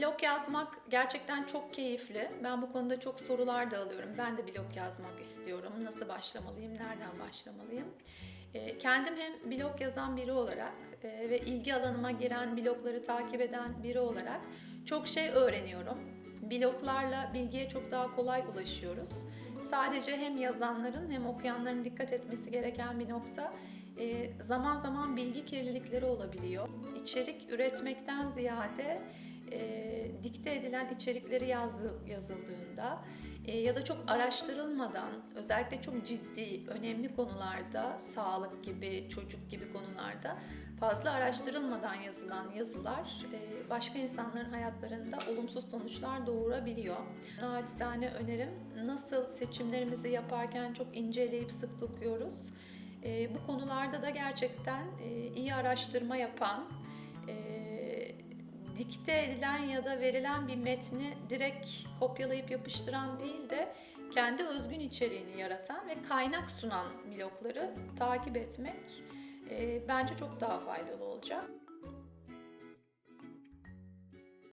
Blog yazmak gerçekten çok keyifli. Ben bu konuda çok sorular da alıyorum. Ben de blog yazmak istiyorum. Nasıl başlamalıyım, nereden başlamalıyım? Ee, Kendim hem blog yazan biri olarak e, ve ilgi alanıma giren blogları takip eden biri olarak çok şey öğreniyorum. Bloglarla bilgiye çok daha kolay ulaşıyoruz. Sadece hem yazanların hem okuyanların dikkat etmesi gereken bir nokta e, zaman zaman bilgi kirlilikleri olabiliyor. İçerik üretmekten ziyade e, dikte edilen içerikleri yazı, yazıldığında e, ya da çok araştırılmadan özellikle çok ciddi, önemli konularda sağlık gibi, çocuk gibi konularda fazla araştırılmadan yazılan yazılar e, başka insanların hayatlarında olumsuz sonuçlar doğurabiliyor. Naçizane önerim nasıl seçimlerimizi yaparken çok inceleyip sık dokuyoruz. E, bu konularda da gerçekten e, iyi araştırma yapan, dikte edilen ya da verilen bir metni direkt kopyalayıp yapıştıran değil de kendi özgün içeriğini yaratan ve kaynak sunan blogları takip etmek e, bence çok daha faydalı olacak.